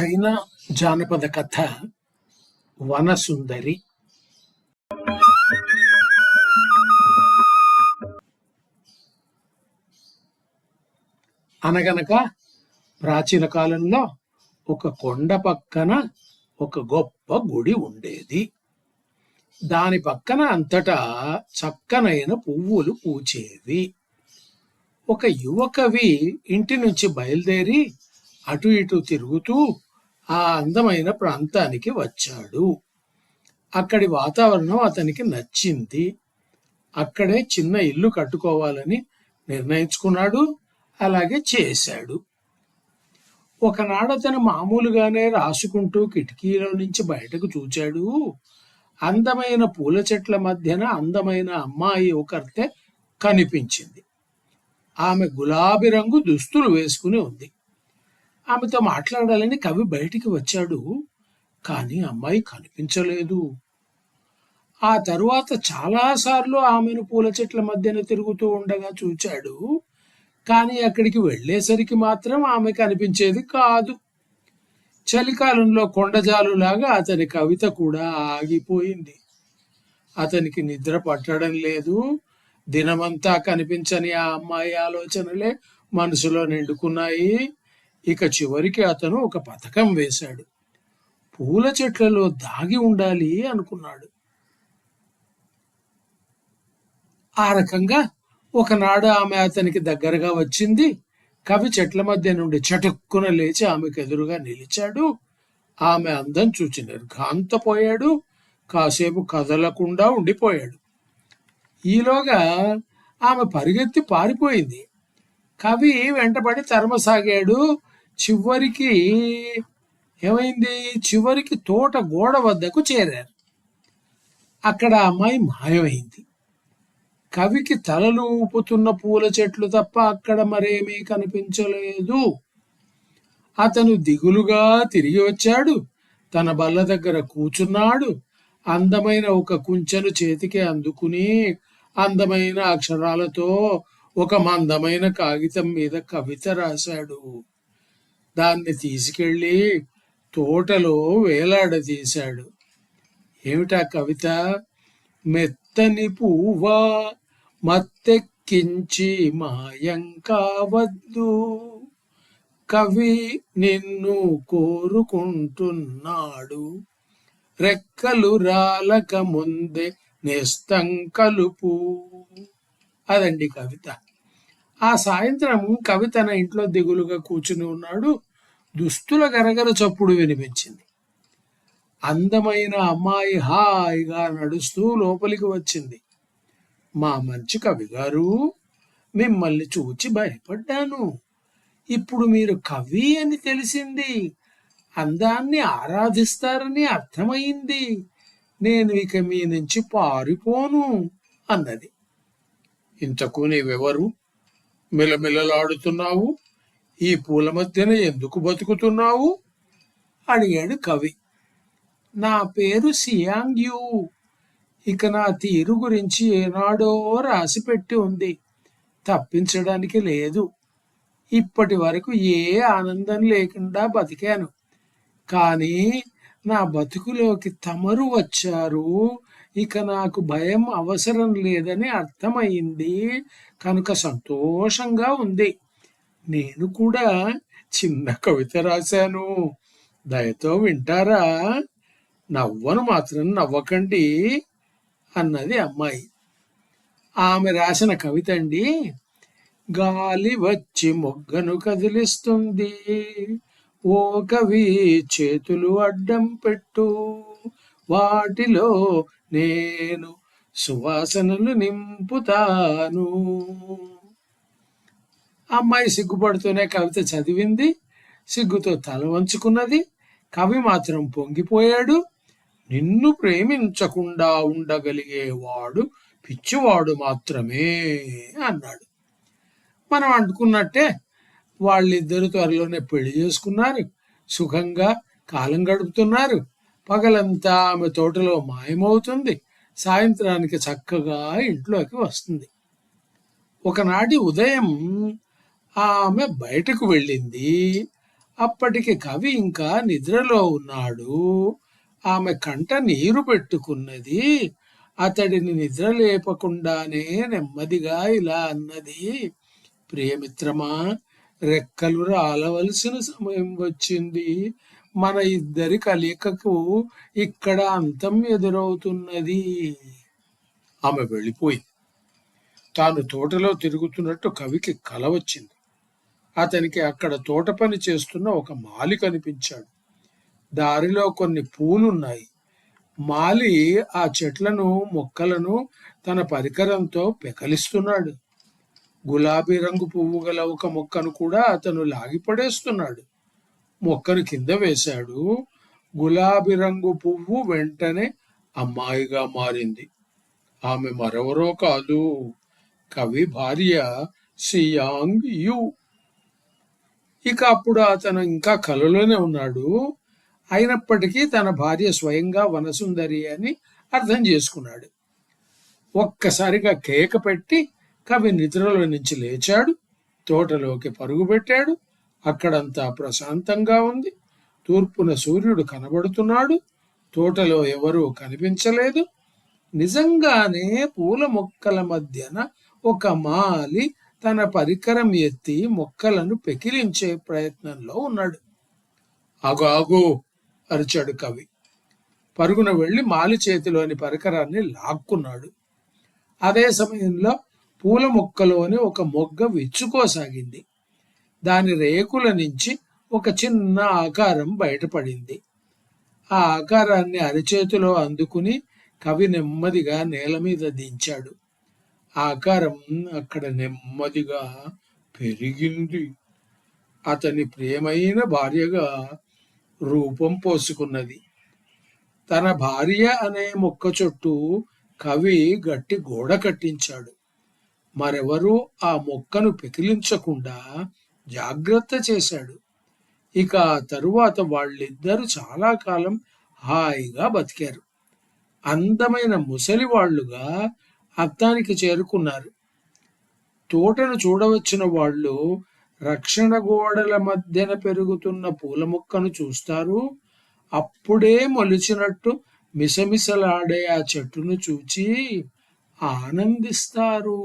China జానపద కథ వనసుందరి. అనగనక ప్రాచీన కాలంలో ఒక కొండ పక్కన ఒక గొప్ప గుడి ఉండేది. దాని పక్కన అంతటా చక్కనైన పువ్వులు పూచేవి. ఒక యువకవి ఇంటి నుంచి బయలుదేరి అటు ఇటు తిరుగుతూ ఆ అందమైన ప్రాంతానికి వచ్చాడు. అక్కడి వాతావరణం అతనికి నచ్చింది. అక్కడే చిన్న ఇల్లు కట్టుకోవాలని నిర్ణయించుకున్నాడు. అలాగే చేశాడు. ఒకనాడు అతను మామూలుగానే రాసుకుంటూ కిటికీలో నుంచి బయటకు చూచాడు. అందమైన పూల చెట్ల మధ్యన అందమైన అమ్మాయి ఒకరితే కనిపించింది. ఆమె గులాబీ రంగు దుస్తులు వేసుకుని ఉంది. ఆమెతో మాట్లాడాలని కవి బయటికి వచ్చాడు. కానీ అమ్మాయి కనిపించలేదు. ఆ తరువాత చాలాసార్లు ఆమెను పూల చెట్ల మధ్యన తిరుగుతూ ఉండగా చూచాడు. కానీ అక్కడికి వెళ్ళేసరికి మాత్రం ఆమె కనిపించేది కాదు. చలికాలంలో కొండజాలులాగా అతని కవిత కూడా ఆగిపోయింది. అతనికి నిద్ర పట్టడం లేదు. దినమంతా కనిపించని ఆ అమ్మాయి ఆలోచనలే మనసులో నిండుకున్నాయి. ఇక చివరికి అతను ఒక పథకం వేశాడు. పూల చెట్లలో దాగి ఉండాలి అనుకున్నాడు. ఆ రకంగా ఒకనాడు ఆమె అతనికి దగ్గరగా వచ్చింది. కవి చెట్ల మధ్య నుండి చటుక్కున లేచి ఆమెకు ఎదురుగా నిలిచాడు. ఆమె అందం చూచి నిర్ఘాంతపోయాడు. కాసేపు కదలకుండా ఉండిపోయాడు. ఈలోగా ఆమె పరిగెత్తి పారిపోయింది. కవి వెంటబడి తరమసాగాడు. చివరికి ఏమైంది? చివరికి తోట గోడ వద్దకు చేరారు. అక్కడ అమ్మాయి మాయమైంది. కవికి తలలు ఊపుతున్న పూల చెట్లు తప్ప అక్కడ మరేమీ కనిపించలేదు. అతను దిగులుగా తిరిగి వచ్చాడు. తన బల్ల దగ్గర కూచున్నాడు. అందమైన ఒక కుంచెను చేతికి అందుకుని అందమైన అక్షరాలతో ఒక మందమైన కాగితం మీద కవిత రాశాడు. దాన్ని తీసుకెళ్ళి తోటలో వేలాడదీశాడు. ఏమిటా కవిత? మెత్తని పువ్వా మత్తెక్కించి మాయం కావద్దు. కవి నిన్ను కోరుకుంటున్నాడు. రెక్కలు రాలక ముందే నేస్తం కలుపు. అదండి కవిత. ఆ సాయంత్రం కవి తన ఇంట్లో దిగులుగా కూర్చుని ఉన్నాడు. దుస్తుల గరగర చప్పుడు వినిపించింది. అందమైన అమ్మాయి హాయిగా నడుస్తూ లోపలికి వచ్చింది. మా మంచి కవి గారు మిమ్మల్ని చూచి భయపడ్డాను. ఇప్పుడు మీరు కవి అని తెలిసింది. అందాన్ని ఆరాధిస్తారని అర్థమైంది. నేను ఇక మీ నుంచి పారిపోను అన్నది. ఇంతకు నీవెవరు? మిలమిలలాడుతున్నావు ఈ పూల మధ్యన ఎందుకు బతుకుతున్నావు? అడిగాడు కవి. నా పేరు సియాంగ్యూ. ఇక నా తీరు గురించి ఏనాడో రాసిపెట్టి ఉంది. తప్పించడానికి లేదు. ఇప్పటి వరకు ఏ ఆనందం లేకుండా బతికాను. కానీ నా బతుకులోకి తమరు వచ్చారు. ఇక నాకు భయం అవసరం లేదని అర్థమైంది. కనుక సంతోషంగా ఉంది. నేను కూడా చిన్న కవిత రాశాను. దయతో వింటారా? నవ్వను మాత్రం నవ్వకండి అన్నది అమ్మాయి. ఆమె రాసిన కవిత అండి. గాలి వచ్చి మొగ్గను కదిలిస్తుంది. ఓ కవి చేతులు అడ్డం పెట్టు. వాటిలో నేను సువాసనలు నింపుతాను. అమ్మాయి సిగ్గుపడుతూనే కవిత చదివింది సిగ్గుతో తల వంచుకున్నది. కవి మాత్రం పొంగిపోయాడు. నిన్ను ప్రేమించకుండా ఉండగలిగేవాడు పిచ్చివాడు మాత్రమే అన్నాడు. మనం అంటుకున్నట్టే వాళ్ళిద్దరు త్వరలోనే పెళ్ళి చేసుకున్నారు. సుఖంగా కాలం గడుపుతున్నారు. పగలంతా ఆమె తోటలో మాయమవుతుంది. సాయంత్రానికి చక్కగా ఇంట్లోకి వస్తుంది. ఒకనాటి ఉదయం ఆమె బయటకు వెళ్ళింది. అప్పటికి కవి ఇంకా నిద్రలో ఉన్నాడు. ఆమె కంట నీరు పెట్టుకున్నది. అతడిని నిద్ర లేపకుండానే నెమ్మదిగా ఇలా అన్నది. ప్రియమిత్రమా రెక్కలు రాలవలసిన సమయం వచ్చింది. మన ఇద్దరి కలికకు ఇక్కడ అంతం ఎదురవుతున్నది. ఆమె వెళ్ళిపోయింది. తాను తోటలో తిరుగుతున్నట్టు కవికి కల వచ్చింది. అతనికి అక్కడ తోట పని చేస్తున్న ఒక మాలి కనిపించాడు. దారిలో కొన్ని పూలున్నాయి. మాలి ఆ చెట్లను మొక్కలను తన పరికరంతో పెకలిస్తున్నాడు. గులాబీ రంగు పువ్వు గల ఒక మొక్కను కూడా అతను లాగిపడేస్తున్నాడు మొక్కను కింద వేశాడు. గులాబీ రంగు పువ్వు వెంటనే అమ్మాయిగా మారింది. ఆమె మరెవరో కాదు. కవి భార్య సియాంగ్ యు. ఇక అప్పుడు అతను ఇంకా కలలోనే ఉన్నాడు. అయినప్పటికీ తన భార్య స్వయంగా వనసుందరి అని అర్థం చేసుకున్నాడు. ఒక్కసారిగా కేక పెట్టి కవి నిద్రలో నుంచి లేచాడు. తోటలోకి పరుగు పెట్టాడు. అక్కడంతా ప్రశాంతంగా ఉంది. తూర్పున సూర్యుడు కనబడుతున్నాడు. తోటలో ఎవరూ కనిపించలేదు. నిజంగానే పూల మొక్కల మధ్యన ఒక మాలి తన పరికరం ఎత్తి మొక్కలను పెకిలించే ప్రయత్నంలో ఉన్నాడు. అగాగు అరిచాడు కవి. పరుగున వెళ్ళి మాలి చేతిలోని పరికరాన్ని లాక్కున్నాడు. అదే సమయంలో పూల మొక్కలోని ఒక మొగ్గ విచ్చుకోసాగింది. దాని రేకుల నుంచి ఒక చిన్న ఆకారం బయటపడింది. ఆ ఆకారాన్ని అరిచేతిలో అందుకుని కవి నెమ్మదిగా నేల మీద దించాడు. ఆకారం అక్కడ నెమ్మదిగా పెరిగింది. అతని ప్రియమైన భార్యగా రూపం పోసుకున్నది. తన భార్య అనే మొక్క చుట్టూ కవి గట్టి గోడ కట్టించాడు. మరెవరూ ఆ మొక్కను పెకిలించకుండా జాగ్రత్త చేశాడు. ఇక ఆ తరువాత వాళ్ళిద్దరూ చాలా కాలం హాయిగా బతికారు. అందమైన ముసలి వాళ్ళుగా అద్దానికి చేరుకున్నారు. తోటను చూడవచ్చిన వాళ్ళు రక్షణ గోడల మధ్యన పెరుగుతున్న పూల మొక్కను చూస్తారు. అప్పుడే మొలిచినట్టు మిసమిసలాడే ఆ చెట్టును చూచి ఆనందిస్తారు.